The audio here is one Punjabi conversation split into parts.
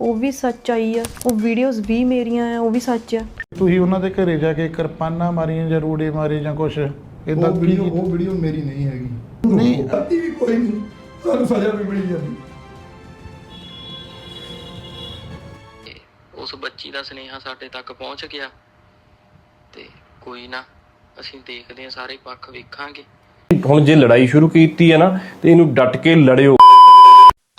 ਉਹ ਵੀ ਸੱਚਾਈ ਆ। ਉਹ ਵੀਡੀਓਜ਼ ਵੀ ਮੇਰੀਆਂ ਆ ਉਹ ਵੀ ਸੱਚ ਆ। ਤੁਸੀਂ ਉਹਨਾਂ ਦੇ ਘਰੇ ਜਾ ਕੇ ਕਿਰਪਾਨਾਂ ਮਾਰੀਆਂ ਜਾਂ ਰੂੜੇ ਮਾਰੇ ਜਾਂ ਕੁਛ? ਇਦਾਂ ਉਹ ਕੀ ਵੀਡੀਓ ਉਹ ਵੀਡੀਓ ਮੇਰੀ ਨਹੀਂ ਹੈਗੀ। ਨਹੀਂ। ਅੱਧੀ ਵੀ ਕੋਈ ਨਹੀਂ। ਸਾਨੂੰ ਸਜ਼ਾ ਵੀ ਮਿਲੀ ਜਾਂਦੀ। ਤੇ ਉਸ ਬੱਚੀ ਦਾ ਸੁਨੇਹਾ ਸਾਡੇ ਤੱਕ ਪਹੁੰਚ ਗਿਆ ਤੇ ਕੋਈ ਨਾ ਅਸੀਂ ਦੇਖਦੇ ਹਾਂ ਸਾਰੇ ਪੱਖ ਵੇਖਾਂਗੇ। ਹੁਣ ਜੇ ਲੜਾਈ ਸ਼ੁਰੂ ਕੀਤੀ ਹੈ ਨਾ ਤੇ ਇਹਨੂੰ ਡਟ ਕੇ ਲੜਿਓ।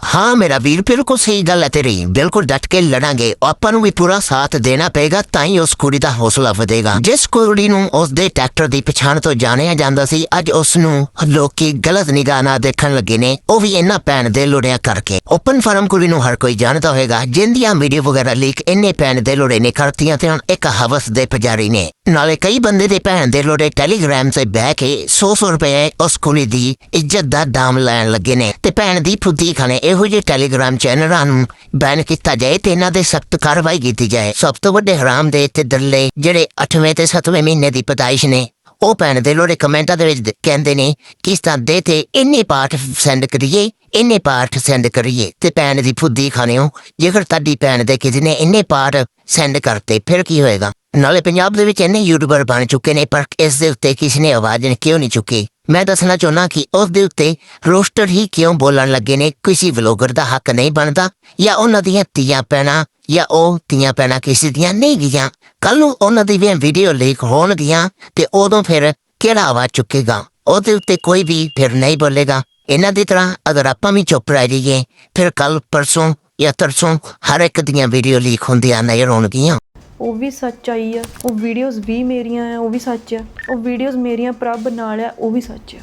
ਹਾਂ ਮੇਰਾ ਵੀਰ ਬਿਲਕੁਲ ਸਹੀ ਗੱਲ ਹੈ ਤੇਰੀ ਬਿਲਕੁਲ ਡਟ ਕੇ ਲੜਾਂਗੇ ਆਪਾਂ ਨੂੰ ਵੀ ਪੂਰਾ ਸਾਥ ਦੇਣਾ ਪਏਗਾ ਤਾਂ ਹੀ ਉਸ ਕੁੜੀ ਦਾ ਹੌਸਲਾ ਵਧੇਗਾ ਜਿਸ ਕੁੜੀ ਨੂੰ ਉਸ ਦੇ ਟਰੈਕਟਰ ਦੀ ਪਛਾਣ ਤੋਂ ਜਾਣਿਆ ਜਾਂਦਾ ਸੀ ਅੱਜ ਉਸ ਨੂੰ ਲੋਕੀ ਗਲਤ ਨਿਗਾਹ ਨਾਲ ਦੇਖਣ ਲੱਗੇ ਨੇ ਉਹ ਵੀ ਇਹਨਾਂ ਭੈਣ ਦੇ ਲੋੜਿਆਂ ਕਰਕੇ ਓਪਨ ਫਾਰਮ ਕੁੜੀ ਨੂੰ ਹਰ ਕੋਈ ਜਾਣਦਾ ਹੋਏਗਾ ਜਿੰਦੀਆਂ ਵੀਡੀਓ ਵਗੈਰਾ ਲੀਕ ਇੰਨੇ ਭੈਣ ਦੇ ਲੋੜੇ ਨੇ ਕਰਤੀਆਂ ਤੇ ਹੁਣ ਇੱਕ ਹਵਸ ਦੇ ਪੁਜਾਰੀ ਨੇ ਨਾਲੇ ਕਈ ਬੰਦੇ ਦੇ ਭੈਣ ਦੇ ਲੋੜੇ ਟੈਲੀਗ੍ਰਾਮ ਤੇ ਬਹਿ ਕੇ 100-100 ਰੁਪਏ ਉਸ ਕੁੜੀ ਦੀ ਇੱਜ਼ਤ ਦਾ ਦਾਮ ਲੈਣ ਲੱਗੇ ਨੇ। ਤੇ ਭੈਣ ਦੀ ਫੁੱਦੀ ਖਾਣੇ ਇਹੋ ਜਿਹੇ ਟੈਲੀਗ੍ਰਾਮ ਚੈਨਲਾਂ ਨੂੰ ਬੈਨ ਕੀਤਾ ਜਾਏ ਤੇ ਇਹਨਾਂ ਦੇ ਸਖਤ ਕਾਰਵਾਈ ਕੀਤੀ ਜਾਏ। ਸਭ ਤੋਂ ਵੱਡੇ ਹਰਾਮ ਦੇ ਤੇ ਦੱਲੇ ਜਿਹੜੇ 8ਵੇਂ ਤੇ 7ਵੇਂ ਮਹੀਨੇ ਦੀ ਪਤਾਇਸ਼ ਨੇ, ਉਹ ਭੈਣ ਦੇ ਲੋੜੇ ਕਮੈਂਟਾਂ ਦੇ ਵਿੱਚ ਕਹਿੰਦੇ ਨੇ ਕਿ ਇਸ ਤਰ੍ਹਾਂ ਦੇ ਤੇ ਇੰਨੇ ਪਾਠ ਸੈਂਡ ਕਰੀਏ, ਇੰਨੇ ਪਾਠ ਸੈਂਡ ਕਰੀਏ? ਤੇ ਭੈਣ ਦੀ ਫੁੱਦੀ ਖਾਣਿਓ, ਜੇਕਰ ਤੁਹਾਡੀ ਭੈਣ ਦੇ ਕਿਸੇ ਨੇ ਇੰਨੇ ਪਾਠ ਸੈਂਡ ਕਰਤੇ, ਫਿਰ ਕੀ ਹੋਏਗਾ? ਨਾਲੇ ਪੰਜਾਬ ਦੇ ਵਿੱਚ ਇੰਨੇ ਯੂਟਿਊਬਰ ਬਣ ਚੁੱਕੇ ਨੇ, ਪਰ ਇਸ ਦੇ ਉੱਤੇ ਕਿਸੇ ਨੇ ਆਵਾਜ਼ ਨਹੀਂ ਕਿਉਂ ਨਹੀਂ ਚੁੱਕੀ? ਮੈਂ ਦੱਸਣਾ ਚਾਹੁੰਦਾ ਕਿ ਉਸ ਦੇ ਉੱਤੇ ਰੋਸਟਰ ਹੀ ਕਿਉਂ ਬੋਲਣ ਲੱਗੇ ਨੇ? ਕਿਸੇ ਵਲੋਗਰ ਦਾ ਹੱਕ ਨਹੀਂ ਬਣਦਾ, ਜਾਂ ਉਹਨਾਂ ਦੀਆਂ ਧੀਆਂ ਪੈਣਾ ਜਾਂ ਉਹ ਧੀਆਂ ਪੈਣਾ ਕਿਸੇ ਦੀਆਂ ਨਹੀਂ ਗਈਆਂ। ਕੱਲ ਨੂੰ ਉਹਨਾਂ ਦੀ ਵੀ ਵੀਡੀਓ ਲੀਕ ਹੋਣਗੀਆਂ, ਤੇ ਉਦੋਂ ਫਿਰ ਕਿਹੜਾ ਆਵਾਜ਼ ਚੁੱਕੇਗਾ? ਉਹਦੇ ਉੱਤੇ ਕੋਈ ਵੀ ਫਿਰ ਨਹੀਂ ਬੋਲੇਗਾ। ਇਹਨਾਂ ਦੀ ਤਰ੍ਹਾਂ ਅਗਰ ਆਪਾਂ ਵੀ ਚੁੱਪ ਰਹਿ ਜਾਈਏ, ਫਿਰ ਕੱਲ ਪਰਸੋਂ ਜਾਂ ਤਰਸੋਂ ਹਰ ਇੱਕ ਦੀਆਂ ਵੀਡੀਓ ਲੀਕ ਹੁੰਦੀਆਂ ਨਜ਼ਰ ਹੋਣਗੀਆਂ ਉਹ ਵੀ ਸੱਚ ਆਈ ਆ। ਉਹ ਵੀਡੀਓਜ਼ ਵੀ ਮੇਰੀਆਂ ਆ, ਉਹ ਵੀ ਸੱਚ ਆ। ਉਹ ਵੀਡੀਓਜ਼ ਮੇਰੀਆਂ ਪ੍ਰਭ ਨਾਲ ਆ, ਉਹ ਵੀ ਸੱਚ ਆ।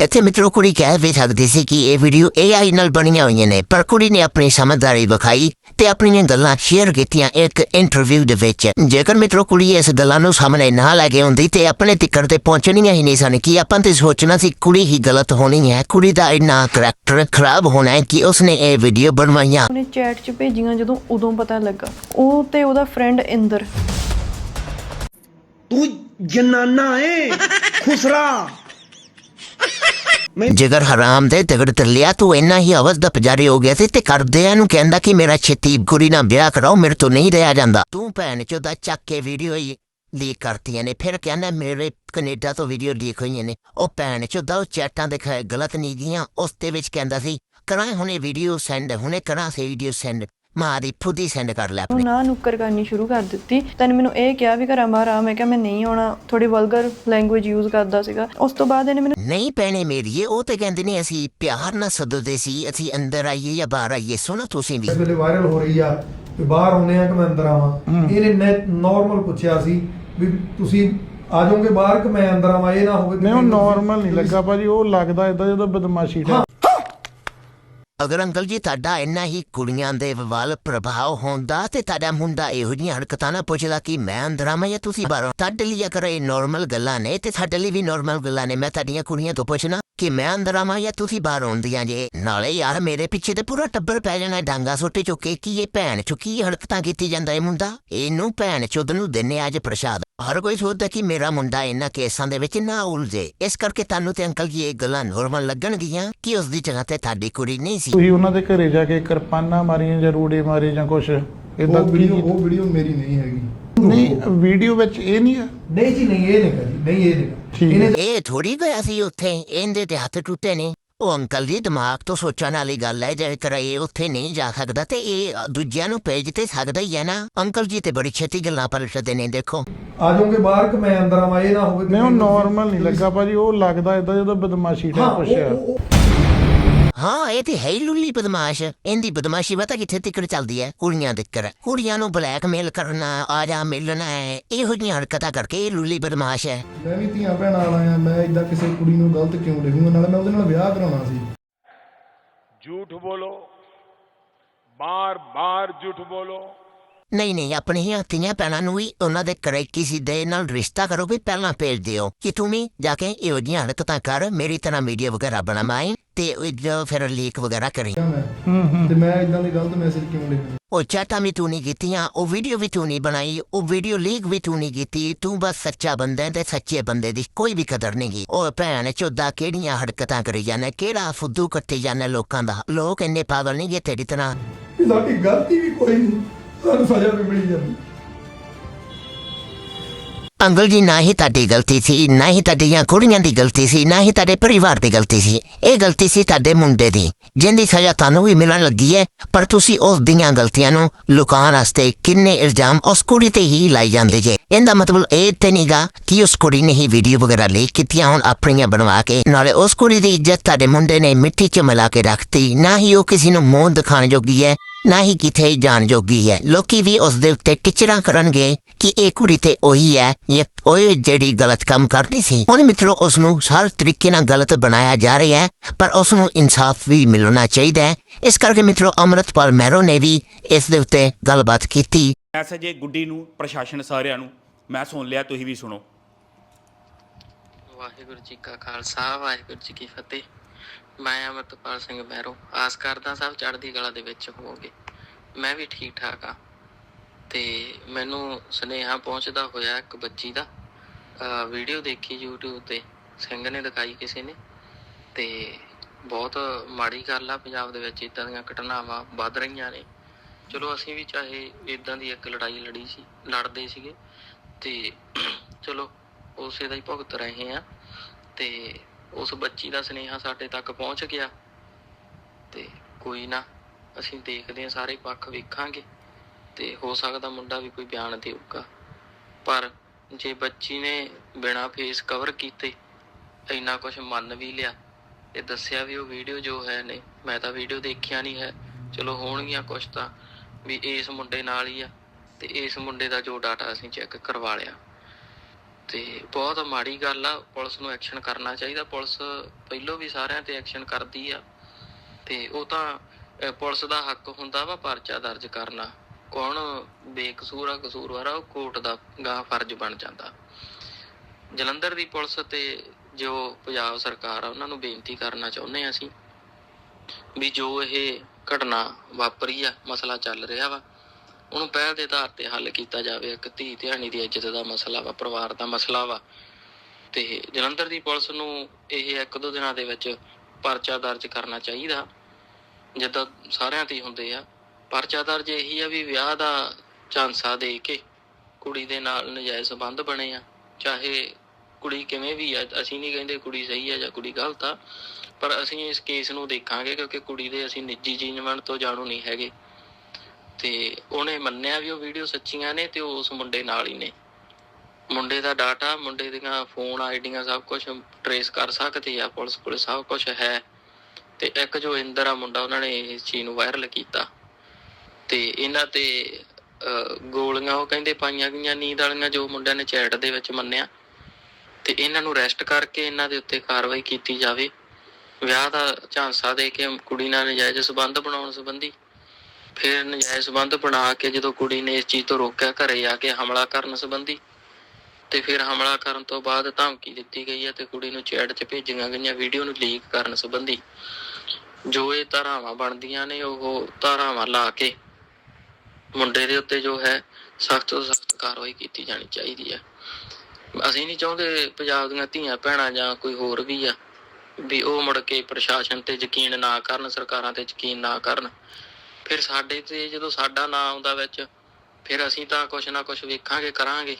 ਇੱਥੇ ਮਿੱਤਰੋ ਕੁੜੀ ਕਹਿ ਵੀ ਸਕਦੀ ਸੀ ਕਿ ਇਹ ਵੀਡੀਓ AI ਨਾਲ ਬਣੀਆਂ ਹੋਈਆਂ ਨੇ ਪਰ ਕੁੜੀ ਨੇ ਆਪਣੀ ਸਮਝਦਾਰੀ ਵਿਖਾਈ ਤੇ ਆਪਣੀਆਂ ਗੱਲਾਂ ਸ਼ੇਅਰ ਕੀਤੀਆਂ ਇੱਕ ਇੰਟਰਵਿਊ ਦੇ ਵਿੱਚ ਜੇਕਰ ਮਿੱਤਰੋ ਕੁੜੀ ਇਸ ਗੱਲਾਂ ਨੂੰ ਸਾਹਮਣੇ ਨਾ ਲੈ ਕੇ ਹੁੰਦੀ ਤੇ ਆਪਣੇ ਤਿੱਕਰ ਤੇ ਪਹੁੰਚਣੀਆਂ ਹੀ ਨਹੀਂ ਸਨ ਕਿ ਆਪਾਂ ਤੇ ਸੋਚਣਾ ਸੀ ਕੁੜੀ ਹੀ ਗਲਤ ਹੋਣੀ ਹੈ ਕੁੜੀ ਦਾ ਇੰਨਾ ਕਰੈਕਟਰ ਖਰਾਬ ਹੋਣਾ ਹੈ ਕਿ ਉਸਨੇ ਇਹ ਵੀਡੀਓ ਬਣਵਾਈਆਂ ਉਹਨੇ ਚੈਟ 'ਚ ਭੇਜੀਆਂ ਜਦੋਂ ਉਦੋਂ ਪਤਾ ਲੱਗਾ ਉਹ ਤੇ ਉਹਦਾ ਫਰੈਂਡ ਇੰਦਰ ਤੂੰ ਜਨਾਨਾ ਏ ਖੁਸਰਾ ਜਿਗਰ ਹਰਾਮ ਦੇ ਤਗੜ ਲਿਆ ਤੂੰ ਇੰਨਾ ਹੀ ਅਵਸ ਦਾ ਪੁਜਾਰੀ ਹੋ ਗਿਆ ਸੀ ਤੇ ਕਰਦਿਆਂ ਨੂੰ ਕਹਿੰਦਾ ਕਿ ਮੇਰਾ ਛੇਤੀ ਕੁੜੀ ਨਾਲ ਵਿਆਹ ਕਰਾਓ, ਮੇਰੇ ਤੋਂ ਨਹੀਂ ਰਿਹਾ ਜਾਂਦਾ। ਤੂੰ ਭੈਣ ਚੋਦਾ ਚੱਕ ਕੇ ਵੀਡੀਓ ਹੀ ਲੀਕ ਕਰਤੀਆਂ ਨੇ, ਫਿਰ ਕਹਿੰਦਾ ਮੇਰੇ ਕੈਨੇਡਾ ਤੋਂ ਵੀਡੀਓ ਲੀਕ ਹੋਈਆਂ ਨੇ। ਉਹ ਭੈਣ ਚੋਦਾ, ਉਹ ਚੈਟਾਂ ਦੇ ਗਲਤ ਨਹੀਂ ਗੀਆਂ ਉਸ ਦੇ ਵਿੱਚ ਕਹਿੰਦਾ ਸੀ, ਕਰਾਂ, ਹੁਣੇ ਵੀਡੀਓ ਸੈਂਡ ਹੁਣੇ ਕਰਾਂ ਸੇ ਵੀਡੀਓ ਸੈਂਡ ਮਾਰੀ ਫੁੱਦੀ ਸੈਂਡ ਕਰ ਲੈ ਆਪਣੀ। ਨਾ ਨੁੱਕਰ ਕਰਨੀ ਸ਼ੁਰੂ ਕਰ ਦਿੱਤੀ। ਤੈਨੂੰ ਮੈਨੂੰ ਇਹ ਕਿਹਾ ਵੀ ਘਰਾਂ ਬਾਹਰ ਆ ਮੈਂ ਕਿਹਾ ਮੈਂ ਨਹੀਂ ਆਉਣਾ। ਥੋੜੀ ਵਲਗਰ ਲੈਂਗੁਏਜ ਯੂਜ਼ ਕਰਦਾ ਸੀਗਾ। ਉਸ ਤੋਂ ਬਾਅਦ ਇਹਨੇ ਮੈਨੂੰ ਨਹੀਂ ਭੈਣੇ ਮੇਰੀਏ ਉਹ ਤੇ ਕਹਿੰਦੇ ਨੇ ਅਸੀਂ ਪਿਆਰ ਨਾਲ ਸੱਦਦੇ ਸੀ ਅਸੀਂ ਅੰਦਰ ਆਈਏ ਜਾਂ ਬਾਹਰ ਆਈਏ ਸੁਣੋ ਤੁਸੀਂ ਵੀ। ਵੇਲੇ ਵਾਇਰਲ ਹੋ ਰਹੀ ਆ ਕਿ ਬਾਹਰ ਆਉਨੇ ਆ ਕਿ ਮੈਂ ਅੰਦਰ ਆਵਾਂ। ਇਹਨੇ ਨਾਰਮਲ ਪੁੱਛਿਆ ਸੀ ਵੀ ਤੁਸੀਂ ਆ ਜਾਓਗੇ ਬਾਹਰ ਕਿ ਮੈਂ ਅੰਦਰ ਆਵਾਂ ਇਹ ਨਾ ਹੋਵੇ ਕਿ ਨਹੀਂ ਉਹ ਤੁਸੀਂ- ਨਾਰਮਲ ਨਹੀਂ ਲੱਗਾ ਭਾਜੀ ਉਹ ਲੱਗਦਾ ਇਦਾਂ ਜਦੋਂ ਬਦਮਾਸ਼ੀ ਦਾ ਅਗਰ ਅੰਕਲ ਜੀ ਤੁਹਾਡਾ ਇੰਨਾ ਹੀ ਕੁੜੀਆਂ ਦੇ ਵੱਲ ਪ੍ਰਭਾਵ ਹੁੰਦਾ ਤੇ ਤੁਹਾਡਾ ਮੁੰਡਾ ਇਹੋ ਜਿਹੀਆਂ ਹਰਕਤਾਂ ਨਾ ਪੁੱਛਦਾ ਕਿ ਮੈਂ ਅੰਦਰਾਂ ਮੈਂ ਜਾਂ ਤੁਸੀਂ ਬਾਹਰੋਂ, ਤੁਹਾਡੇ ਲਈ ਅਗਰ ਇਹ ਨਾਰਮਲ ਗੱਲਾਂ ਨੇ ਤੇ ਸਾਡੇ ਲਈ ਵੀ ਨਾਰਮਲ ਗੱਲਾਂ ਨੇ, ਮੈਂ ਤੁਹਾਡੀਆਂ ਕੁੜੀਆਂ ਤੋਂ ਪੁੱਛਣਾ। ਕਿ ਮੈਂ ਅੰਦਰਾਂ ਮੈਂ ਜਾਂ ਤੁਸੀਂ ਬਾਹਰ ਆਉਂਦੀਆਂ ਜੇ। ਨਾਲੇ ਯਾਰ ਮੇਰੇ ਪਿੱਛੇ ਤੇ ਪੂਰਾ ਟੱਬਰ ਪੈ ਜਾਣਾ ਡਾਂਗਾ ਸੁੱਟੇ ਚੁੱਕੇ ਕਿ ਇਹ ਭੈਣ ਚੁੱਕੀ ਹਰਕਤਾਂ ਕੀਤੀ ਜਾਂਦਾ ਇਹ ਮੁੰਡਾ? ਇਹਨੂੰ ਭੈਣ ਚੁੱਦ ਨੂੰ ਦਿੰਨੇ ਅੱਜ ਪ੍ਰਸ਼ਾਦ। ਹਰ ਕੋਈ ਸੋਚਦਾ ਕਿ ਮੇਰਾ ਮੁੰਡਾ ਇਹਨਾਂ ਕੇਸਾਂ ਦੇ ਵਿੱਚ ਨਾ ਉਲਝੇ। ਇਸ ਕਰਕੇ ਤੁਹਾਨੂੰ ਤੇ ਅੰਕਲ ਜੀ ਇਹ ਗੱਲਾਂ ਨਾਰਮਲ ਲੱਗਣਗੀਆਂ ਕਿ ਉਸ ਦੀ ਜਗ੍ਹਾ ਤੇ ਤੁਹਾਡੀ ਕੁੜੀ ਨਹੀਂ ਸੀ। ਤੁਸੀਂ ਉਹਨਾਂ ਦੇ ਘਰੇ ਜਾ ਕੇ ਕਿਰਪਾਨਾਂ ਮਾਰੀਆਂ ਜਾਂ ਰੂੜੇ ਮਾਰੇ ਜਾਂ ਕੁਛ? ਇਦਾਂ ਉਹ ਵੀਡੀਓ ਉਹ ਵੀਡੀਓ ਮੇਰੀ ਨਹੀਂ ਹੈਗੀ। ਨਹੀਂ ਵੀਡੀਓ ਵਿੱਚ ਇਹ ਨਹੀਂ ਆ? ਨਹੀਂ ਜੀ ਨਹੀਂ ਇਹ ਨਹੀਂ ਕਰੀ। ਨਹੀਂ ਇਹ ਨਹੀਂ ਠੀਕ ਇਹ ਥੋੜੀ ਗਿਆ ਸੀ ਉੱਥੇ ਇਹਦੇ ਤੇ ਹੱਥ ਟੁੱਟੇ ਨੇ। ਉਹ ਅੰਕਲ ਜੀ ਦਿਮਾਗ ਤੋਂ ਸੋਚਣ ਵਾਲੀ ਗੱਲ ਹੈ ਜੇ ਕਰ ਇਹ ਉੱਥੇ ਨਹੀਂ ਜਾ ਸਕਦਾ ਤੇ ਇਹ ਦੂਜਿਆਂ ਨੂੰ ਭੇਜ ਤੇ ਸਕਦਾ ਹੀ ਹੈ ਨਾ। ਅੰਕਲ ਜੀ ਤੇ ਬੜੀ ਛੇਤੀ ਗੱਲਾਂ ਪਲਟਦੇ ਨੇ ਦੇਖੋ। ਆ ਜਾਓਗੇ ਬਾਹਰ ਕਿ ਮੈਂ ਅੰਦਰ ਆਵਾਂ ਇਹ ਨਾ ਹੋਵੇ ਕਿ ਨਹੀਂ ਉਹ ਤੁਸੀਂ- ਨਾਰਮਲ ਨਹੀਂ ਲੱਗਾ ਭਾਜੀ ਉਹ ਲੱਗਦਾ ਇਦਾਂ ਜਦੋਂ ਬਦਮਾਸ਼ੀ ਹਾਂ ਦਾ ਪੁੱਛਿਆ। ਉਹ- ਉਹ- ਉਹ- ਹਾਂ ਇਹ ਤੇ ਹੈ ਲੁੱਲੀ ਬਦਮਾਸ਼। ਇਹਦੀ ਬਦਮਾਸ਼ੀ ਪਤਾ ਕਿੱਥੇ ਤੱਕ ਚੱਲਦੀ ਹੈ? ਕੁੜੀਆਂ ਦੇ ਕਰ ਕੁੜੀਆਂ ਨੂੰ ਬਲੈਕਮੇਲ ਕਰਨਾ ਆ ਜਾ ਮਿਲਣਾ ਹੈ। ਇਹੋ ਜਿਹੀਆਂ ਹਰਕਤਾਂ ਕਰਕੇ ਇਹ ਲੁੱਲੀ ਬਦਮਾਸ਼ ਹੈ। ਮੈਂ ਵੀ ਧੀਆਂ ਭੈਣਾਂ ਵਾਲਾ ਆ ਮੈਂ ਇਦਾਂ ਕਿਸੇ ਕੁੜੀ ਨੂੰ ਗਲਤ ਕਿਉਂ ਲਿਖੂੰਗਾ? ਨਾਲੇ ਮੈਂ ਉਹਦੇ ਨਾਲ ਵਿਆਹ ਕਰਾਉਣਾ ਸੀ। ਝੂਠ ਬੋਲੋ। ਬਾਰ-ਬਾਰ ਝੂਠ ਬੋਲੋ। ਨਹੀਂ ਨਹੀਂ ਆਪਣੀਆਂ ਧੀਆਂ ਭੈਣਾਂ ਨੂੰ ਵੀ ਉਹਨਾਂ ਦੇ ਘਰੇ ਕਿਸੇ ਦੇ ਨਾਲ ਰਿਸ਼ਤਾ ਕਰੋ ਵੀ ਪਹਿਲਾਂ ਭੇਜ ਦਿਓ। ਕਿ ਤੂੰ ਵੀ ਜਾ ਕੇ ਇਹੋ ਜਿਹੀਆਂ ਹਰਕਤਾਂ ਕਰ ਮੇਰੀ ਤਰ੍ਹਾਂ ਵੀਡੀਓ ਵਗੈਰਾ ਬਣਾਵਾਈ ਤੇ ਉਹ ਜੋ ਫਿਰ ਲੀਕ ਵਗੈਰਾ ਕਰੀ। ਮੈਂ ਤੇ ਮੈਂ ਇਦਾਂ ਦੇ ਗਲਤ ਮੈਸੇਜ ਕਿਉਂ ਲਿਖਾਂ ਉਹ ਚਾਟਾਂ ਵੀ ਤੂੰ ਨਹੀਂ ਕੀਤੀਆਂ ਉਹ ਵੀਡੀਓ ਵੀ ਤੂੰ ਨਹੀਂ ਬਣਾਈ ਉਹ ਵੀਡੀਓ ਲੀਕ ਵੀ ਤੂੰ ਨਹੀਂ ਕੀਤੀ ਤੂੰ ਬਸ ਸੱਚਾ ਬੰਦਾ ਹੈ ਤੇ ਸੱਚੇ ਬੰਦੇ ਦੀ ਕੋਈ ਵੀ ਕਦਰ ਨਹੀਂ ਗੀ। ਉਹ ਭੈਣ ਚੋਦਾ ਕਿਹੜੀਆਂ ਹਰਕਤਾਂ ਕਰੀ ਜਾਂਦੇ ਕਿਹੜਾ ਫੁੱਦੂ ਕੱਟੇ ਜਾਂਦੇ ਲੋਕਾਂ ਦਾ? ਲੋਕ ਇੰਨੇ ਪਾਗਲ ਨਹੀਂ ਗੇ ਤੇਰੀ ਤਰ੍ਹਾਂ। ਸਾਡੀ ਗਲਤੀ ਵੀ ਕੋਈ ਨਹੀਂ। ਸਾਨੂੰ ਸਜ਼ਾ ਵੀ ਮਿਲੀ ਜਾਂਦੀ। ਅੰਕਲ ਜੀ, ਨਾ ਹੀ ਤੁਹਾਡੀ ਗਲਤੀ ਸੀ, ਨਾ ਹੀ ਤੁਹਾਡੀਆਂ ਕੁੜੀਆਂ ਦੀ ਗਲਤੀ ਸੀ, ਨਾ ਹੀ ਤੁਹਾਡੇ ਪਰਿਵਾਰ ਦੀ ਗਲਤੀ ਸੀ। ਇਹ ਗਲਤੀ ਸੀ ਤੁਹਾਡੇ ਮੁੰਡੇ ਦੀ, ਜਿੰਦੀ ਸਜ਼ਾ ਤੁਹਾਨੂੰ ਵੀ ਮਿਲਣ ਲੱਗੀ ਹੈ, ਪਰ ਤੁਸੀਂ ਉਸ ਦੀਆਂ ਗਲਤੀਆਂ ਨੂੰ ਲੁਕਾਉਣ ਵਾਸਤੇ ਕਿੰਨੇ ਇਲਜ਼ਾਮ ਉਸ ਕੁੜੀ ਤੇ ਹੀ ਲਾਈ ਜਾਂਦੇ ਜੇ। ਇਹਦਾ ਮਤਲਬ ਇਹ ਤੇ ਨਹੀਂਗਾ ਕਿ ਉਸ ਕੁੜੀ ਨੇ ਹੀ ਵੀਡੀਓ ਵਗੈਰਾ ਲੀਕ ਕੀਤੀਆਂ ਹੁਣ, ਆਪਣੀਆਂ ਬਣਵਾ ਕੇ। ਨਾਲੇ ਉਸ ਕੁੜੀ ਦੀ ਇੱਜ਼ਤ ਤੁਹਾਡੇ ਮੁੰਡੇ ਨੇ ਮਿੱਟੀ 'ਚ ਮਿਲਾ ਕੇ ਰੱਖਤੀ, ਨਾ ਹੀ ਉਹ ਕਿਸੇ ਨੂੰ ਮੂੰਹ ਦਿਖਾਣ ਜੋਗੀ ਹੈ। ਨਾ ਹੀ ਕਿਥੇ ਜਾਣ ਜੋਗੀ ਹੈ। ਲੋਕੀ ਵੀ ਉਸ ਦੇ ਉੱਤੇ ਟਿਚਰਾਂ ਕਰਨਗੇ ਕਿ ਇਹ ਕੁੜੀ ਤੇ ਉਹੀ ਹੈ ਇਹ ਉਹ ਜਿਹੜੀ ਗਲਤ ਕੰਮ ਕਰਦੀ ਸੀ। ਹੁਣ ਮਿੱਤਰੋ ਉਸ ਨੂੰ ਹਰ ਤਰੀਕੇ ਨਾਲ ਗਲਤ ਬਣਾਇਆ ਜਾ ਰਿਹਾ ਹੈ ਪਰ ਉਸ ਨੂੰ ਇਨਸਾਫ ਵੀ ਮਿਲਣਾ ਚਾਹੀਦਾ ਹੈ। ਇਸ ਕਰਕੇ ਮਿੱਤਰੋ ਅਮਰਤਪਾਲ ਮੈਰੋ ਨੇ ਵੀ ਇਸ ਦੇ ਉੱਤੇ ਗੱਲਬਾਤ ਕੀਤੀ। ਮੈਸੇਜ ਇਹ ਗੁੱਡੀ ਨੂੰ ਪ੍ਰਸ਼ਾਸਨ ਸਾਰਿਆਂ ਨੂੰ ਮੈਂ ਸੁਣ ਲਿਆ ਤੁਸੀਂ ਵੀ ਸੁਣੋ। ਵਾਹਿਗੁਰੂ ਜੀ ਕਾ ਖਾਲਸਾ ਵਾਹਿਗੁਰੂ ਜੀ ਕੀ ਫਤਿਹ। ਮੈਂ ਅਮਰਤਪਾਲ ਸਿੰਘ ਮਹਿਰੋ ਆਸ ਕਰਦਾ ਸਭ ਚੜ੍ਹਦੀ ਕਲਾ ਦੇ ਵਿੱਚ ਹੋਵੋਗੇ। ਮੈਂ ਵੀ ਠੀਕ ਠਾਕ ਆ। ਤੇ ਮੈਨੂੰ ਸੁਨੇਹਾ ਪਹੁੰਚਦਾ ਹੋਇਆ ਇੱਕ ਬੱਚੀ ਦਾ। ਵੀਡੀਓ ਦੇਖੀ YouTube ਤੇ। ਸਿੰਘ ਨੇ ਦਿਖਾਈ ਕਿਸੇ ਨੇ। ਤੇ ਬਹੁਤ ਮਾੜੀ ਗੱਲ ਆ, ਪੰਜਾਬ ਦੇ ਵਿੱਚ ਇਦਾਂ ਦੀਆਂ ਘਟਨਾਵਾਂ ਵੱਧ ਰਹੀਆਂ ਨੇ। ਚਲੋ, ਅਸੀਂ ਵੀ ਚਾਹੇ ਇਦਾਂ ਦੀ ਇੱਕ ਲੜਾਈ ਲੜੀ ਸੀ, ਲੜਦੇ ਸੀਗੇ। ਤੇ ਚਲੋ, ਉਸੇ ਦਾ ਹੀ ਭੁਗਤ ਰਹੇ ਆ। ਤੇ ਉਸ ਬੱਚੀ ਦਾ ਸੁਨੇਹਾ ਸਾਡੇ ਤੱਕ ਪਹੁੰਚ ਗਿਆ। ਤੇ ਕੋਈ ਨਾ, ਅਸੀਂ ਦੇਖਦੇ ਹਾਂ, ਸਾਰੇ ਪੱਖ ਵੇਖਾਂਗੇ। ਤੇ ਹੋ ਸਕਦਾ ਮੁੰਡਾ ਵੀ ਕੋਈ ਬਿਆਨ ਦੇਊਗਾ। ਪਰ ਜੇ ਬੱਚੀ ਨੇ ਬਿਨਾ ਫੇਸ ਕਵਰ ਕੀਤੇ ਇੰਨਾ ਕੁਝ ਮੰਨ ਵੀ ਲਿਆ ਤੇ ਦੱਸਿਆ ਵੀ ਉਹ ਵੀਡੀਓ ਜੋ ਹੈ ਨੇ, ਮੈਂ ਤਾਂ ਵੀਡੀਓ ਦੇਖਿਆ ਨਹੀਂ ਹੈ। ਚਲੋ ਹੋਣਗੀਆਂ ਕੁਝ ਤਾਂ, ਵੀ ਇਸ ਮੁੰਡੇ ਨਾਲ ਹੀ ਆ। ਤੇ ਇਸ ਮੁੰਡੇ ਦਾ ਜੋ ਡਾਟਾ ਅਸੀਂ ਚੈੱਕ ਕਰਵਾ ਲਿਆ। ਤੇ ਬਹੁਤ ਮਾੜੀ ਗੱਲ ਆ, ਪੁਲਿਸ ਨੂੰ ਐਕਸ਼ਨ ਕਰਨਾ ਚਾਹੀਦਾ। ਪੁਲਿਸ ਪਹਿਲੋਂ ਵੀ ਸਾਰਿਆਂ ਤੇ ਐਕਸ਼ਨ ਕਰਦੀ ਆ। ਤੇ ਉਹ ਤਾਂ ਪੁਲਿਸ ਦਾ ਹੱਕ ਹੁੰਦਾ ਵਾ ਪਰਚਾ ਦਰਜ ਕਰਨਾ। ਕੌਣ ਬੇਕਸੂਰ ਆ, ਕਸੂਰਵਾਰ ਆ, ਉਹ ਕੋਰਟ ਦਾ ਗਾ ਫਰਜ਼ ਬਣ ਜਾਂਦਾ। ਜਲੰਧਰ ਦੀ ਪੁਲਿਸ ਤੇ ਜੋ ਪੰਜਾਬ ਸਰਕਾਰ ਆ, ਉਹਨਾਂ ਨੂੰ ਬੇਨਤੀ ਕਰਨਾ ਚਾਹੁੰਦੇ ਆ ਅਸੀਂ ਵੀ ਜੋ ਇਹ ਘਟਨਾ ਵਾਪਰੀ ਆ, ਮਸਲਾ ਚੱਲ ਰਿਹਾ ਵਾ ਉਹਨੂੰ ਪਹਿਲ ਦੇ ਆਧਾਰ ਤੇ ਹੱਲ ਕੀਤਾ ਜਾਵੇ, ਇੱਕ ਧੀ ਧਿਆਣੀ ਦੀ ਇੱਜ਼ਤ ਦਾ ਮਸਲਾ ਵਾ, ਪਰਿਵਾਰ ਦਾ ਮਸਲਾ ਵਾ। ਤੇ ਜਲੰਧਰ ਦੀ ਪੁਲਿਸ ਨੂੰ ਇਹ ਇੱਕ ਦੋ ਦਿਨਾਂ ਦੇ ਵਿੱਚ ਪਰਚਾ ਦਰਜ ਕਰਨਾ ਚਾਹੀਦਾ। ਜਿੱਦਾਂ ਸਾਰਿਆਂ ਤੇ ਹੁੰਦੇ ਆ। ਪਰਚਾ ਦਰਜ ਇਹੀ ਆ ਵੀ ਵਿਆਹ ਦਾ ਝਾਂਸਾ ਦੇ ਕੇ ਕੁੜੀ ਦੇ ਨਾਲ ਨਜਾਇਜ਼ ਸੰਬੰਧ ਬਣੇ ਆ। ਚਾਹੇ ਕੁੜੀ ਕਿਵੇਂ ਵੀ ਆ, ਅਸੀਂ ਨਹੀਂ ਕਹਿੰਦੇ ਕੁੜੀ ਸਹੀ ਆ ਜਾਂ ਕੁੜੀ ਗਲਤ ਆ, ਪਰ ਅਸੀਂ ਇਸ ਕੇਸ ਨੂੰ ਦੇਖਾਂਗੇ ਕਿਉਂਕਿ ਕੁੜੀ ਦੇ ਅਸੀਂ ਨਿੱਜੀ ਜੀਵਨ ਤੋਂ ਜਾਣੂ ਨਹੀਂ ਹੈਗੇ। ਤੇ ਉਹਨੇ ਮੰਨਿਆ ਵੀ ਉਹ ਵੀਡੀਓ ਸੱਚੀਆਂ ਨੇ ਤੇ ਉਸ ਮੁੰਡੇ ਨਾਲ ਹੀ ਨੇ। ਮੁੰਡੇ ਦਾ ਡਾਟਾ ਮੁੰਡੇ ਦੀਆਂ ਫੋਨ ਆਈਡੀਆਂ ਸਭ ਕੁਝ ਟਰੇਸ ਕਰ ਸਕਦੇ ਆ, ਪੁਲਿਸ ਕੋਲ ਸਭ ਕੁਝ ਹੈ। ਤੇ ਇੱਕ ਜੋ ਇੰਦਰ ਆ ਮੁੰਡਾ, ਉਹਨਾਂ ਨੇ ਇਸ ਚੀਜ਼ ਨੂੰ ਵਾਇਰਲ ਕੀਤਾ। ਤੇ ਇਹਨਾਂ ਤੇ ਗੋਲੀਆਂ, ਉਹ ਕਹਿੰਦੇ ਪਾਈਆਂ ਗਈਆਂ, ਨੀਂਦ ਵਾਲੀਆਂ ਜੋ ਮੁੰਡਿਆਂ ਨੇ ਚੈਟ ਦੇ ਵਿੱਚ ਮੰਨਿਆ। ਤੇ ਇਹਨਾਂ ਨੂੰ ਅਰੈਸਟ ਕਰਕੇ ਇਹਨਾਂ ਦੇ ਉੱਤੇ ਕਾਰਵਾਈ ਕੀਤੀ ਜਾਵੇ। ਵਿਆਹ ਦਾ ਝਾਂਸਾ ਦੇ ਕੇ ਕੁੜੀ ਨਾਲ ਨਜਾਇਜ਼ ਸਬੰਧ ਬਣਾਉਣ ਸੰਬੰਧੀ ਫਿਰ ਨਜਾਇਜ਼ ਸਬੰਧ ਬਣਾ ਕੇ ਜਦੋਂ ਕੁੜੀ ਨੇ ਇਸ ਚੀਜ਼ ਤੋਂ ਰੋਕਿਆ, ਘਰੇ ਆ ਕੇ ਹਮਲਾ ਕਰਨ ਸੰਬੰਧੀ। ਤੇ ਫਿਰ ਹਮਲਾ ਕਰਨ ਤੋਂ ਬਾਅਦ ਧਮਕੀ ਦਿੱਤੀ ਗਈ ਹੈ ਤੇ ਕੁੜੀ ਨੂੰ ਚੈਟ 'ਚ ਭੇਜੀਆਂ ਗਈਆਂ, ਵੀਡੀਓ ਨੂੰ ਲੀਕ ਕਰਨ ਸੰਬੰਧੀ। ਜੋ ਇਹ ਧਾਰਾਵਾਂ ਬਣਦੀਆਂ ਨੇ, ਉਹ ਧਾਰਾਵਾਂ ਲਾ ਕੇ ਮੁੰਡੇ ਦੇ ਉੱਤੇ ਜੋ ਹੈ, ਸਖਤ ਤੋਂ ਸਖਤ ਕਾਰਵਾਈ ਕੀਤੀ ਜਾਣੀ ਚਾਹੀਦੀ ਹੈ। ਅਸੀਂ ਨਹੀਂ ਚਾਹੁੰਦੇ ਪੰਜਾਬ ਦੀਆਂ ਧੀਆਂ ਭੈਣਾਂ ਜਾਂ ਕੋਈ ਹੋਰ ਵੀ ਆ, ਵੀ ਉਹ ਮੁੜ ਕੇ ਪ੍ਰਸ਼ਾਸਨ ਤੇ ਯਕੀਨ ਨਾ ਕਰਨ, ਸਰਕਾਰਾਂ ਤੇ ਯਕੀਨ ਨਾ ਕਰਨ। ਫਿਰ ਸਾਡੇ ਤੇ ਜਦੋਂ ਸਾਡਾ ਨਾਂ ਆਉਂਦਾ ਵਿੱਚ ਫਿਰ ਅਸੀਂ ਤਾਂ ਕੁਛ ਨਾ ਕੁਛ ਵੇਖਾਂਗੇ ਕਰਾਂਗੇ।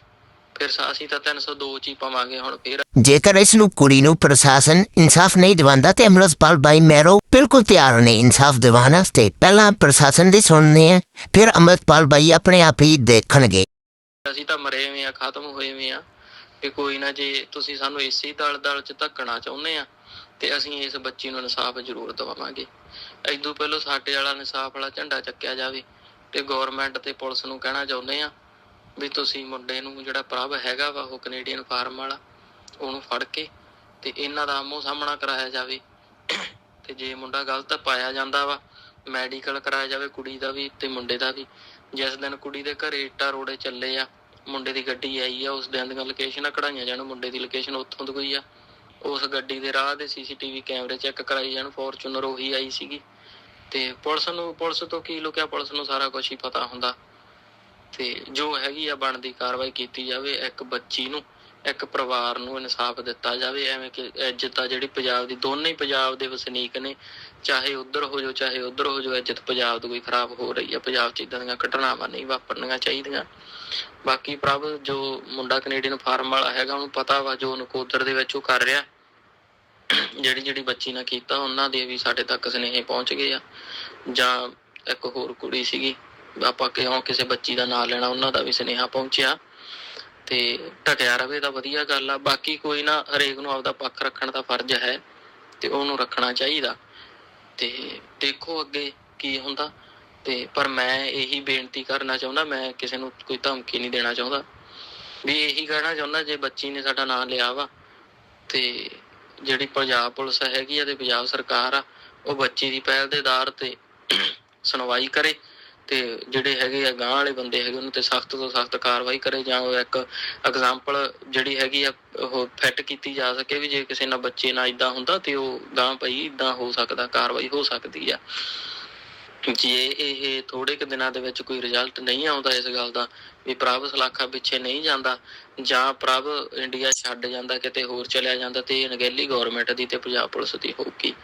ਫਿਰ ਅਸੀਂ ਤਾਂ 302 ਚ ਹੀ ਪਾਵਾਂਗੇ ਹੁਣ ਫਿਰ ਜੇਕਰ ਇਸ ਨੂੰ ਕੁੜੀ ਨੂੰ ਪ੍ਰਸ਼ਾਸਨ ਇਨਸਾਫ ਨਹੀਂ ਦਿਵਾਉਂਦਾ ਤੇ ਅਮਰਤਪਾਲ ਬਾਈ ਮੈਰੋ ਬਿਲਕੁਲ ਤਿਆਰ ਨੇ ਇਨਸਾਫ ਦਿਵਾਉਣ ਵਾਸਤੇ ਪਹਿਲਾਂ ਪ੍ਰਸ਼ਾਸਨ ਦੀ ਸੁਣਨੇ ਆ ਫਿਰ ਅਮਰਤਪਾਲ ਬਾਈ ਆਪਣੇ ਆਪ ਹੀ ਦੇਖਣਗੇ। ਅਸੀਂ ਤਾਂ ਮਰੇ ਹੋਏ ਆ ਖਤਮ ਹੋਏ ਹੋਏ ਆ ਵੀ ਕੋਈ ਨਾ ਜੇ ਤੁਸੀਂ ਸਾਨੂੰ ਇਸੇ ਦਲ ਦਲ ਚ ਧੱਕਣਾ ਚਾਹੁੰਦੇ ਆ ਤੇ ਅਸੀਂ ਇਸ ਬੱਚੀ ਨੂੰ ਇਨਸਾਫ ਜ਼ਰੂਰ ਦਵਾਵਾਂਗੇ ਐਦੋਂ ਪਹਿਲਾਂ ਸਾਡੇ ਵਾਲਾ ਇਨਸਾਫ ਵਾਲਾ ਝੰਡਾ ਚੱਕਿਆ ਜਾਵੇ ਤੇ ਗਵਰਨਮੈਂਟ ਤੇ ਪੁਲਿਸ ਨੂੰ ਕਹਿਣਾ ਚਾਹੁੰਦੇ ਆ ਵੀ ਤੁਸੀਂ ਮੁੰਡੇ ਨੂੰ ਜਿਹੜਾ ਪ੍ਰਭ ਹੈਗਾ ਵਾ, ਉਹ ਕੈਨੇਡੀਅਨ ਫਾਰਮ ਵਾਲਾ, ਉਹਨੂੰ ਫੜ ਕੇ ਤੇ ਇਹਨਾਂ ਦਾ ਆਮੋ ਸਾਹਮਣਾ ਕਰਾਇਆ ਜਾਵੇ। ਤੇ ਜੇ ਮੁੰਡਾ ਗਲਤ ਪਾਇਆ ਜਾਂਦਾ ਵਾ ਮੈਡੀਕਲ ਕਰਾਇਆ ਜਾਵੇ ਕੁੜੀ ਦਾ ਵੀ ਤੇ ਮੁੰਡੇ ਦਾ ਵੀ। ਜਿਸ ਦਿਨ ਕੁੜੀ ਦੇ ਘਰੇ ਇੱਟਾਂ ਰੋੜੇ ਚੱਲੇ ਆ, ਮੁੰਡੇ ਦੀ ਗੱਡੀ ਆਈ ਆ, ਉਸ ਦਿਨ ਦੀਆਂ ਲੋਕੇਸ਼ਨਾਂ ਕਢਾਈਆਂ ਜਾਣ, ਮੁੰਡੇ ਦੀ ਲੋਕੇਸ਼ਨ ਉੱਥੋਂ ਦੀ ਕੋਈ ਆ। ਉਸ ਗੱਡੀ ਦੇ ਰਾਹ ਦੇ ਸੀਸੀਟੀਵੀ ਕੈਮਰੇ ਚੈੱਕ ਕਰਾਈ ਜਾਣ, ਫੋਰਚੂਨਰ ਉਹੀ ਆਈ ਸੀਗੀ। ਤੇ ਪੁਲਿਸ ਨੂੰ, ਪੁਲਿਸ ਤੋਂ ਕੀ ਲੁਕਿਆ? ਪੁਲਿਸ ਨੂੰ ਸਾਰਾ ਕੁਝ ਹੀ ਪਤਾ ਹੁੰਦਾ। ਤੇ ਜੋ ਹੈਗੀ ਆ ਬਣਦੀ ਕਾਰਵਾਈ ਕੀਤੀ ਜਾਵੇ ਇੱਕ ਬੱਚੀ ਨੂੰ। ਇੱਕ ਪਰਿਵਾਰ ਨੂੰ ਇਨਸਾਫ ਦਿੱਤਾ ਜਾਵੇ, ਐਵੇਂ ਕਿ ਇੱਜ਼ਤ ਆ ਜਿਹੜੀ ਪੰਜਾਬ ਦੀ, ਦੋਨੇ ਹੀ ਪੰਜਾਬ ਦੇ ਵਸਨੀਕ ਨੇ, ਚਾਹੇ ਉਧਰ ਹੋ ਜਾਓ, ਚਾਹੇ ਉਧਰ ਹੋ ਜਾਓ, ਇੱਜ਼ਤ ਪੰਜਾਬ ਦੀ ਕੋਈ ਖਰਾਬ ਹੋ ਰਹੀ ਆ, ਪੰਜਾਬ 'ਚ ਇਦਾਂ ਦੀਆਂ ਘਟਨਾਵਾਂ ਨਹੀਂ ਵਾਪਰਨੀਆਂ ਚਾਹੀਦੀਆਂ। ਬਾਕੀ ਪ੍ਰਭ, ਜੋ ਮੁੰਡਾ ਕੈਨੇਡੀਅਨ ਫਾਰਮ ਵਾਲਾ ਹੈਗਾ, ਉਹਨੂੰ ਪਤਾ ਵਾ ਜੋ ਨਕੋਦਰ ਦੇ ਵਿੱਚ ਉਹ ਕਰ ਰਿਹਾ। ਜਿਹੜੀ ਜਿਹੜੀ ਬੱਚੀ ਨਾਲ ਕੀਤਾ, ਉਹਨਾਂ ਦੇ ਵੀ ਸਾਡੇ ਤੱਕ ਸੁਨੇਹੇ ਪਹੁੰਚ ਗਏ ਆ। ਜਾਂ ਇੱਕ ਹੋਰ ਕੁੜੀ ਸੀਗੀ, ਆਪਾਂ ਕਿਉਂ ਕਿਸੇ ਬੱਚੀ ਦਾ ਨਾਂ ਲੈਣਾ, ਉਹਨਾਂ ਦਾ ਵੀ ਸੁਨੇਹਾ ਪਹੁੰਚਿਆ। ਤੇ ਟਕਿਆ ਰਵੇ ਤਾਂ ਵਧੀਆ ਗੱਲ ਆ। ਬਾਕੀ ਕੋਈ ਨਾ, ਹਰੇਕ ਨੂੰ ਆਪਦਾ ਪੱਖ ਰੱਖਣ ਦਾ ਫਰਜ਼ ਹੈ ਤੇ ਉਹਨੂੰ ਰੱਖਣਾ ਚਾਹੀਦਾ। ਤੇ ਦੇਖੋ ਅੱਗੇ ਕੀ ਹੁੰਦਾ। ਤੇ ਪਰ ਮੈਂ ਇਹੀ ਬੇਨਤੀ ਕਰਨਾ ਚਾਹੁੰਦਾ। ਮੈਂ ਕਿਸੇ ਨੂੰ ਕੋਈ ਧਮਕੀ ਨਹੀਂ ਦੇਣਾ ਚਾਹੁੰਦਾ। ਵੀ ਇਹੀ ਕਹਿਣਾ ਚਾਹੁੰਦਾ, ਜੇ ਬੱਚੀ ਨੇ ਸਾਡਾ ਨਾਂ ਲਿਆ ਵਾ, ਤੇ ਜਿਹੜੀ ਪੰਜਾਬ ਪੁਲਿਸ ਹੈਗੀ ਆ ਤੇ ਪੰਜਾਬ ਸਰਕਾਰ ਆ, ਉਹ ਬੱਚੀ ਦੀ ਪਹਿਲ ਦੇ ਆਧਾਰ ਤੇ ਸੁਣਵਾਈ ਕਰੇ। ਤੇ ਜਿਹੜੇ ਹੈਗੇ ਆ ਗਾਂਹ ਵਾਲੇ ਬੰਦੇ ਹੈਗੇ, ਉਹਨਾਂ ਤੇ ਸਖਤ ਤੋਂ ਸਖਤ ਕਾਰਵਾਈ ਕਰੇ ਜਾਂ ਉਹ ਇੱਕ ਐਗਜ਼ਾਮਪਲ ਜਿਹੜੀ ਹੈਗੀ ਆ, ਉਹ ਫਿੱਟ ਕੀਤੀ ਜਾ ਸਕੇ ਵੀ ਜੇ ਕਿਸੇ ਨਾਲ ਬੱਚੇ ਨਾਲ ਇਦਾਂ ਹੁੰਦਾ ਤੇ ਉਹ ਗਾਂਹ ਪਈ ਇਦਾਂ ਹੋ ਸਕਦਾ, ਕਾਰਵਾਈ ਹੋ ਸਕਦੀ ਆ। ਜੇ ਇਹ ਥੋੜੇ ਕੁ ਦਿਨਾਂ ਦੇ ਵਿੱਚ ਕੋਈ ਰਿਜ਼ਲਟ ਨਹੀਂ ਆਉਂਦਾ ਇਸ ਗੱਲ ਦਾ, ਵੀ ਪ੍ਰਭ ਸਲਾਖਾ ਪਿੱਛੇ ਨਹੀਂ ਜਾਂਦਾ, ਜਾਂ ਪ੍ਰਭ ਇੰਡੀਆ ਛੱਡ ਜਾਂਦਾ, ਕਿਤੇ ਹੋਰ ਚਲਿਆ ਜਾਂਦਾ ਤੇ ਇਹ ਅਣਗਹਿਲੀ ਗਵਰਨਮੈਂਟ ਦੀ ਤੇ ਪੰਜਾਬ ਪੁਲਿਸ ਦੀ ਹੋਊਗੀ।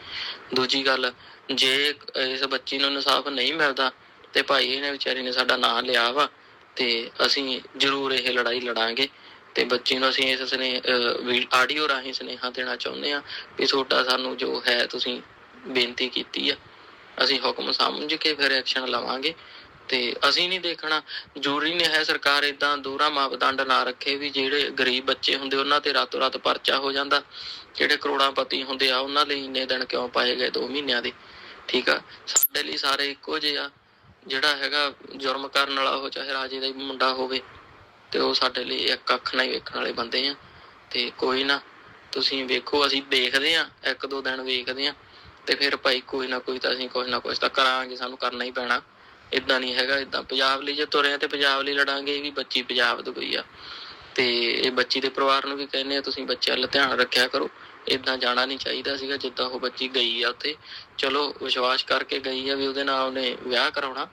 ਦੂਜੀ ਗੱਲ, ਜੇ ਇਸ ਬੱਚੀ ਨੂੰ ਇਨਸਾਫ ਨਹੀਂ ਮਿਲਦਾ ਤੇ ਭਾਈ ਇਹਨੇ ਵਿਚਾਰੀ ਨੇ ਸਾਡਾ ਨਾਂ ਲਿਆ ਵਾ ਤੇ ਅਸੀਂ ਜ਼ਰੂਰ ਇਹ ਲੜਾਈ ਲੜਾਂਗੇ ਤੇ ਬੱਚੇ ਨੂੰ ਅਸੀਂ ਇਸ ਸਨੇ ਆਡੀਓ ਰਾਹੀਂ ਸੁਨੇਹਾ ਦੇਣਾ ਚਾਹੁੰਦੇ ਆ ਵੀ ਤੁਹਾਡਾ ਸਾਨੂੰ ਜੋ ਹੈ ਤੁਸੀਂ ਬੇਨਤੀ ਕੀਤੀ ਆ। ਅਸੀਂ ਹੁਕਮ ਸਮਝ ਕੇ ਫਿਰ ਐਕਸ਼ਨ ਲਵਾਂਗੇ ਤੇ ਅਸੀਂ ਨਹੀਂ ਦੇਖਣਾ, ਜ਼ਰੂਰੀ ਨਹੀਂ ਹੈ ਸਰਕਾਰ ਇਦਾਂ ਦੂਰਾ ਮਾਪਦੰਡ ਨਾ ਰੱਖੇ ਵੀ ਜਿਹੜੇ ਗਰੀਬ ਬੱਚੇ ਹੁੰਦੇ ਉਹਨਾਂ ਤੇ ਰਾਤੋਂ ਰਾਤ ਪਰਚਾ ਹੋ ਜਾਂਦਾ, ਜਿਹੜੇ ਕਰੋੜਾਪਤੀ ਹੁੰਦੇ ਆ ਉਹਨਾਂ ਲਈ ਇੰਨੇ ਦਿਨ ਕਿਉਂ ਪਾਏ ਗਏ 2 ਮਹੀਨਿਆਂ ਦੇ। ਠੀਕ ਆ? ਸਾਡੇ ਲਈ ਸਾਰੇ ਇੱਕੋ ਜਿਹੇ ਆ। ਜਿਹੜਾ ਹੈਗਾ ਜੁਰਮ ਕਰਨ ਵਾਲਾ ਉਹ ਚਾਹੇ ਰਾਜੇ ਦਾ ਹੀ ਮੁੰਡਾ ਹੋਵੇ ਤੇ ਉਹ ਸਾਡੇ ਲਈ ਇੱਕ ਅੱਖ ਨਾਲ ਹੀ ਵੇਖਣ ਵਾਲੇ ਬੰਦੇ ਆ। ਤੇ ਕੋਈ ਨਾ, ਤੁਸੀਂ ਵੇਖੋ, ਅਸੀਂ ਦੇਖਦੇ ਆ, ਇੱਕ ਦੋ ਦਿਨ ਵੇਖਦੇ ਆ ਤੇ ਫਿਰ ਭਾਈ ਕੋਈ ਨਾ ਕੋਈ ਤਾਂ ਅਸੀਂ ਕੁਝ ਨਾ ਕੁਝ ਤਾਂ ਕਰਾਂਗੇ, ਸਾਨੂੰ ਕਰਨਾ ਹੀ ਪੈਣਾ। ਇਦਾਂ ਨਹੀਂ ਹੈਗਾ ਇਦਾਂ ਪੰਜਾਬ ਲਈ ਜੇ ਤੁਰੇ ਆ ਤੇ ਪੰਜਾਬ ਲਈ ਲੜਾਂਗੇ, ਇਹ ਵੀ ਬੱਚੀ ਪੰਜਾਬ ਦੀ ਕੋਈ ਆ। ਤੇ ਇਹ ਬੱਚੀ ਦੇ ਪਰਿਵਾਰ ਨੂੰ ਵੀ ਕਹਿੰਦੇ ਆ, ਤੁਸੀਂ ਬੱਚਿਆਂ ਵੱਲ ਧਿਆਨ ਰੱਖਿਆ ਕਰੋ। ਇਦਾਂ ਜਾਣਾ ਨਹੀਂ ਚਾਹੀਦਾ ਸੀਗਾ, ਜਿੱਦਾਂ ਉਹ ਬੱਚੀ ਗਈ ਆ ਉੱਥੇ। ਚਲੋ, ਵਿਸ਼ਵਾਸ ਕਰਕੇ ਗਈ ਆ ਵੀ ਉਹਦੇ ਨਾਲ ਉਹਨੇ ਵਿਆਹ ਕਰਾਉਣਾ।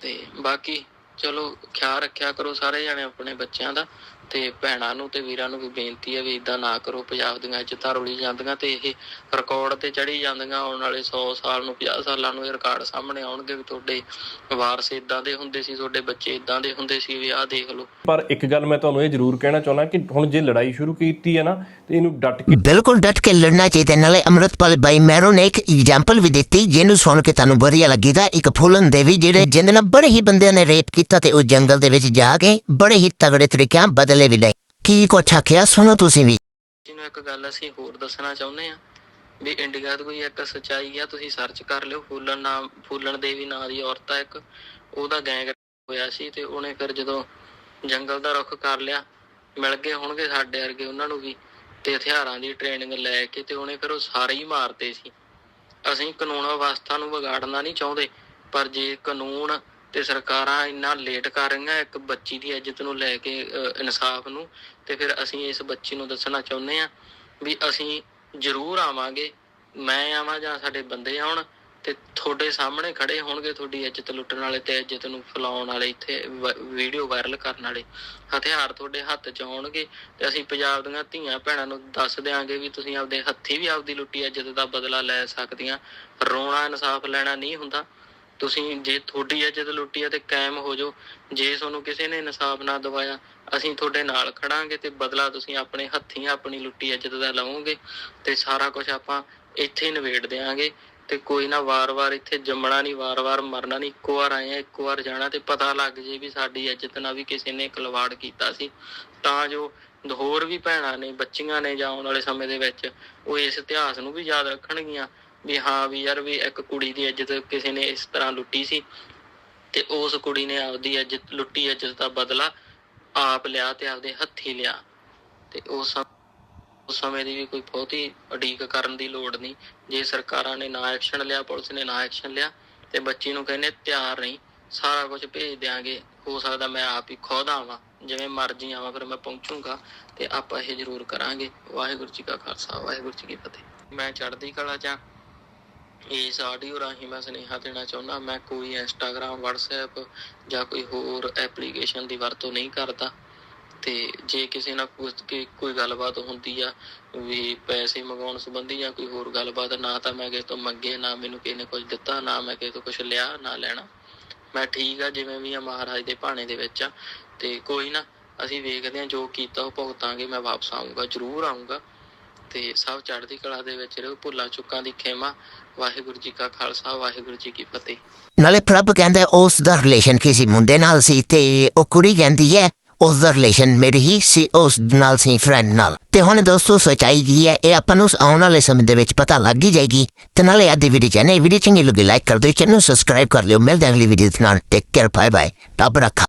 ਤੇ ਬਾਕੀ, ਚਲੋ, ਖਿਆਲ ਰੱਖਿਆ ਕਰੋ ਸਾਰੇ ਜਣੇ ਆਪਣੇ ਬੱਚਿਆਂ ਦਾ। ਤੇ ਭੈਣਾਂ ਨੂੰ ਤੇ ਵੀਰਾਂ ਨੂੰ ਵੀ ਬੇਨਤੀ ਹੈ ਵੀ ਇਦਾਂ ਨਾ ਕਰੋ ਪੰਜਾਬ ਦੀਆਂ ਇੱਜ਼ਤਾਂ ਰੁਲੀ ਜਾਂਦੀਆਂ ਤੇ ਇਹ ਰਿਕਾਰਡ ਤੇ ਚੜੀ ਜਾਂਦੀਆਂ ਆਉਣ ਵਾਲੇ 100 ਸਾਲ ਨੂੰ 50 ਸਾਲਾਂ ਨੂੰ ਇਹ ਰਿਕਾਰਡ ਸਾਹਮਣੇ ਆਉਣਗੇ ਵੀ ਤੁਹਾਡੇ ਵਾਰਸ ਇਦਾਂ ਦੇ ਹੁੰਦੇ ਸੀ ਤੁਹਾਡੇ ਬੱਚੇ ਇਦਾਂ ਦੇ ਹੁੰਦੇ ਸੀ ਵੀ ਆਹ ਦੇਖ ਲਓ। ਪਰ ਇੱਕ ਗੱਲ ਮੈਂ ਤੁਹਾਨੂੰ ਇਹ ਜ਼ਰੂਰ ਕਹਿਣਾ ਚਾਹੁੰਦਾ ਕਿ ਹੁਣ ਜੇ ਲੜਾਈ ਸ਼ੁਰੂ ਕੀਤੀ ਹੈ ਨਾ ਤੇ ਇਹਨੂੰ ਡਟ ਕੇ ਬਿਲਕੁਲ ਡਟ ਕੇ ਲੜਨਾ ਚਾਹੀਦਾ। ਨਾਲੇ ਅੰਮ੍ਰਿਤਪਾਲ ਬਾਈ ਮੈਰੋ ਨੇ ਇੱਕ ਐਗਜ਼ਾਮਪਲ ਵੀ ਦਿੱਤੀ ਜਿਹਨੂੰ ਸੁਣ ਕੇ ਤੁਹਾਨੂੰ ਵਧੀਆ ਲੱਗੇਗਾ। ਇੱਕ ਫੁੱਲਨ ਦੇਵੀ ਜਿਹੜੇ ਜਿਹਦੇ ਨਾਲ ਬੜੇ ਹੀ ਬੰਦਿਆਂ ਨੇ ਰੇਪ ਕੀਤਾ ਤੇ ਉਹ ਜੰਗਲ ਦੇ ਵਿੱਚ ਜਾ ਕੇ ਬੜੇ ਹੀ ਤਗੜੇ ਤਰੀਕਿਆਂ ਬਦਲੇ ਵੀ ਲਏ ਕੀ ਕੁਛ ਆਖਿਆ ਸੁਣੋ ਤੁਸੀਂ ਵੀ। ਜਿਹਨੂੰ ਇੱਕ ਗੱਲ ਅਸੀਂ ਹੋਰ ਦੱਸਣਾ ਚਾਹੁੰਦੇ ਆ ਵੀ ਇੰਡੀਆ ਦੀ ਕੋਈ ਇੱਕ ਸਚਾਈ ਆ, ਤੁਸੀਂ ਸਰਚ ਕਰ ਲਿਓ, ਫੂਲਣ ਨਾਮ, ਫੂਲਣ ਦੇਵੀ ਨਾਂ ਦੀ ਔਰਤ ਆ ਇੱਕ। ਉਹਦਾ ਗੈਂਗ ਹੋਇਆ ਸੀ ਤੇ ਉਹਨੇ ਫਿਰ ਜਦੋਂ ਜੰਗਲ ਦਾ ਰੁੱਖ ਕਰ ਲਿਆ, ਮਿਲ ਗਏ ਹੋਣਗੇ ਸਾਡੇ ਵਰਗੇ ਉਹਨਾਂ ਨੂੰ ਵੀ ਤੇ ਹਥਿਆਰਾਂ ਦੀ ਟ੍ਰੇਨਿੰਗ ਲੈ ਕੇ ਤੇ ਉਹਨੇ ਫਿਰ ਉਹ ਸਾਰੇ ਹੀ ਮਾਰਤੇ ਸੀ। ਅਸੀਂ ਕਾਨੂੰਨ ਵਿਵਸਥਾ ਨੂੰ ਵਿਗਾੜਨਾ ਨਹੀਂ ਚਾਹੁੰਦੇ, ਪਰ ਜੇ ਕਾਨੂੰਨ ਤੇ ਸਰਕਾਰਾਂ ਇੰਨਾ ਲੇਟ ਕਰ ਰਹੀਆਂ, ਇੱਕ ਬੱਚੀ ਦੀ ਇੱਜ਼ਤ ਨੂੰ ਲੈ ਕੇ ਇਨਸਾਫ ਨੂੰ, ਤੇ ਫਿਰ ਅਸੀਂ ਇਸ ਬੱਚੀ ਨੂੰ ਦੱਸਣਾ ਚਾਹੁੰਦੇ ਆ ਵੀ ਅਸੀਂ ਜ਼ਰੂਰ ਆਵਾਂਗੇ, ਮੈਂ ਆਵਾਂ ਜਾਂ ਸਾਡੇ ਬੰਦੇ ਆਉਣ ਤੇ ਤੁਹਾਡੇ ਸਾਹਮਣੇ ਖੜੇ ਹੋਣਗੇ ਤੁਹਾਡੀ ਇੱਜ਼ਤ ਲੁੱਟਣ ਵਾਲੇ ਤੇ ਇੱਜ਼ਤ ਨੂੰ ਫੈਲਾਉਣ ਵਾਲੇ, ਇੱਥੇ ਵੀਡੀਓ ਵਾਇਰਲ ਕਰਨ ਵਾਲੇ। ਹਥਿਆਰ ਤੁਹਾਡੇ ਹੱਥ 'ਚ ਆਉਣਗੇ ਤੇ ਅਸੀਂ ਪੰਜਾਬ ਦੀਆਂ ਧੀਆਂ ਭੈਣਾਂ ਨੂੰ ਦੱਸ ਦਿਆਂਗੇ ਵੀ ਤੁਸੀਂ ਆਪਦੇ ਹੱਥੀ ਵੀ ਆਪਦੀ ਲੁੱਟੀ ਇੱਜ਼ਤ ਦਾ ਬਦਲਾ ਲੈ ਸਕਦੀਆਂ। ਰੋਣਾ, ਇਨਸਾਫ ਲੈਣਾ ਨਹੀਂ ਹੁੰਦਾ। ਤੁਸੀਂ ਜੇ ਤੁਹਾਡੀ ਇੱਜ਼ਤ ਲੁੱਟੀ ਹੈ ਤੇ ਕਾਇਮ ਹੋ ਜਾਓ। ਜੇ ਤੁਹਾਨੂੰ ਕਿਸੇ ਨੇ ਇਨਸਾਫ ਨਾ ਦਵਾਇਆ, ਅਸੀਂ ਤੁਹਾਡੇ ਨਾਲ ਖੜਾਂਗੇ ਤੇ ਬਦਲਾ ਤੁਸੀਂ ਆਪਣੇ ਹੱਥੀਂ ਆਪਣੀ ਲੁੱਟੀ ਇੱਜ਼ਤ ਦਾ ਲਵੋਗੇ ਤੇ ਸਾਰਾ ਕੁਝ ਆਪਾਂ ਇੱਥੇ ਹੀ ਨਿਬੇੜ ਦਿਆਂਗੇ ਤੇ ਕੋਈ ਨਾ ਵਾਰ-ਵਾਰ ਇੱਥੇ ਜੰਮਣਾ ਨਹੀਂ, ਵਾਰ-ਵਾਰ ਮਰਨਾ ਨਹੀਂ, ਇੱਕੋ ਵਾਰ ਆਏ ਆ, ਇੱਕੋ ਵਾਰ ਜਾਣਾ ਤੇ ਪਤਾ ਲੱਗ ਜੇ ਵੀ ਸਾਡੀ ਇੱਜ਼ਤ ਨਾਲ ਵੀ ਕਿਸੇ ਨੇ ਖਲਵਾੜ ਕੀਤਾ ਸੀ। ਤਾਂ ਜੋ ਹੋਰ ਵੀ ਭੈਣਾਂ ਨੇ, ਬੱਚੀਆਂ ਨੇ ਜਾਂ ਆਉਣ ਵਾਲੇ ਸਮੇਂ ਦੇ ਵਿੱਚ ਉਹ ਇਸ ਇਤਿਹਾਸ ਨੂੰ ਵੀ ਯਾਦ ਰੱਖਣਗੀਆਂ। ਵੀ ਹਾਂ ਵੀ ਯਾਰ ਵੀ ਇੱਕ ਕੁੜੀ ਦੀ ਇੱਜ਼ਤ ਕਿਸੇ ਨੇ ਇਸ ਤਰ੍ਹਾਂ ਲੁੱਟੀ ਸੀ ਤੇ ਉਸ ਕੁੜੀ ਨੇ ਆਪਦੀ ਇੱਜ਼ਤ, ਲੁੱਟੀ ਇੱਜ਼ਤ ਦਾ ਬਦਲਾ ਆਪ ਲਿਆ ਤੇ ਆਪਦੇ ਹੱਥੀ ਲਿਆ ਤੇ ਉਸ ਉਸ ਸਮੇਂ ਦੀ ਵੀ ਕੋਈ ਬਹੁਤੀ ਉਡੀਕ ਕਰਨ ਦੀ ਲੋੜ ਨਹੀਂ। ਜੇ ਸਰਕਾਰਾਂ ਨੇ ਨਾ ਐਕਸ਼ਨ ਲਿਆ, ਪੁਲਿਸ ਨੇ ਨਾ ਐਕਸ਼ਨ ਲਿਆ ਤੇ ਬੱਚੀ ਨੂੰ ਕਹਿੰਦੇ ਤਿਆਰ ਨਹੀਂ ਸਾਰਾ ਕੁਝ ਭੇਜ ਦਿਆਂਗੇ। ਹੋ ਸਕਦਾ ਮੈਂ ਆਪ ਹੀ ਖੁਦ ਆਵਾਂ, ਜਿਵੇਂ ਮਰਜ਼ੀ ਆਵਾਂ, ਫਿਰ ਮੈਂ ਪਹੁੰਚੂਗਾ ਤੇ ਆਪਾਂ ਇਹ ਜ਼ਰੂਰ ਕਰਾਂਗੇ। ਵਾਹਿਗੁਰੂ ਜੀ ਕਾ ਖਾਲਸਾ, ਵਾਹਿਗੁਰੂ ਜੀ ਕੀ ਫਤਿਹ। ਮੈਂ ਚੜ੍ਹਦੀ ਕਲਾ ਚ ਇਸ ਆਡੀਓ ਰਾਹੀਂ ਮੈਂ ਸੁਨੇਹਾ ਦੇਣਾ ਚਾਹੁੰਦਾ, ਮੈਂ ਕੋਈ ਇੰਸਟਾਗ੍ਰam WhatsApp ਜਾਂ ਕੋਈ ਹੋਰ ਐਪਲੀਕੇਸ਼ਨ ਦੀ ਵਰਤੋਂ ਨਹੀਂ ਕਰਦਾ। ਤੇ ਜੇ ਕਿਸੇ ਨਾਲ ਕੁਝ ਕੋਈ ਗੱਲਬਾਤ ਹੁੰਦੀ ਆ ਵੀ ਪੈਸੇ ਮੰਗਾਉਣ ਸੰਬੰਧੀ ਜਾਂ ਕੋਈ ਹੋਰ ਗੱਲਬਾਤ, ਨਾ ਤਾਂ ਮੈਂ ਕਿਸੇ ਤੋਂ ਮੰਗੇ, ਨਾ ਮੈਨੂੰ ਕਿਸੇ ਨੇ ਕੁਝ ਦਿੱਤਾ, ਨਾ ਮੈਂ ਕਿਸੇ ਤੋਂ ਕੁਝ ਲਿਆ, ਨਾ ਲੈਣਾ। ਮੈਂ ਠੀਕ ਆ, ਜਿਵੇਂ ਵੀ ਆ ਮਹਾਰਾਜ ਦੇ ਭਾਣੇ ਦੇ ਵਿੱਚ ਆ। ਤੇ ਕੋਈ ਨਾ, ਅਸੀਂ ਵੇਖਦੇ ਆ ਜੋ ਕੀਤਾ ਉਹ ਭੁਗਤਾਂਗੇ, ਮੈਂ ਵਾਪਸ ਆਉਂਗਾ ਜ਼ਰੂਰ ਆਉਂਗਾ ਤੇ ਸਭ ਚੜ੍ਹਦੀ ਕਲਾ ਦੇ ਵਿੱਚ ਰਹੋ, ਭੁੱਲਾਂ ਚੁੱਕਾਂ ਦੀ ਖੇਮਾ ਵਾਹਿਗੁਰੂ ਜੀ ਕਾ ਖਾਲਸਾ, ਵਾਹਿਗੁਰੂ ਜੀ ਕੀ ਫਤਿਹ। ਨਾਲੇ ਪ੍ਰਭ ਕਹਿੰਦਾ, ਉਸ ਦਾ ਰਿਲੇਸ਼ਨ ਕਿਸੇ ਮੁੰਡੇ ਨਾਲ ਸੀ ਤੇ ਉਹ ਕੁੜੀ ਕਹਿੰਦੀ ਹੈ, ਉਸ ਦਾ ਰਿਲੇਸ਼ਨ ਮੇਰੀ ਹੀ ਸੀ, ਉਸ ਨਾਲ ਸੀ ਫਰੈਂਡ ਨਾਲ। ਤੇ ਹੁਣ ਦੋਸਤੋ, ਸੱਚਾਈ ਕੀ ਹੈ? ਇਹ ਆਪਾਂ ਨੂੰ ਆਉਣ ਵਾਲੇ ਸਮੇਂ ਦੇ ਵਿੱਚ ਪਤਾ ਲੱਗ ਹੀ ਜਾਏਗੀ। ਤੇ ਨਾਲੇ ਅੱਜ ਦੀ ਵੀਡੀਓ ਚੈਨਲ ਵੀਡੀਓ ਚੰਗੀ ਲੱਗੀ ਲਾਈਕ ਕਰ ਦਿਓ, ਚੈਨਲ ਸਬਸਕ੍ਰਾਈਬ ਕਰ ਲਿਓ। ਮਿਲਦੇ ਅਗਲੀ ਵੀਡੀਓ ਨਾਲ। ਟੇਕ ਕੇਅਰ ਬਾਏ ਬਾਏ ਰੱਬ ਰੱਖਾ।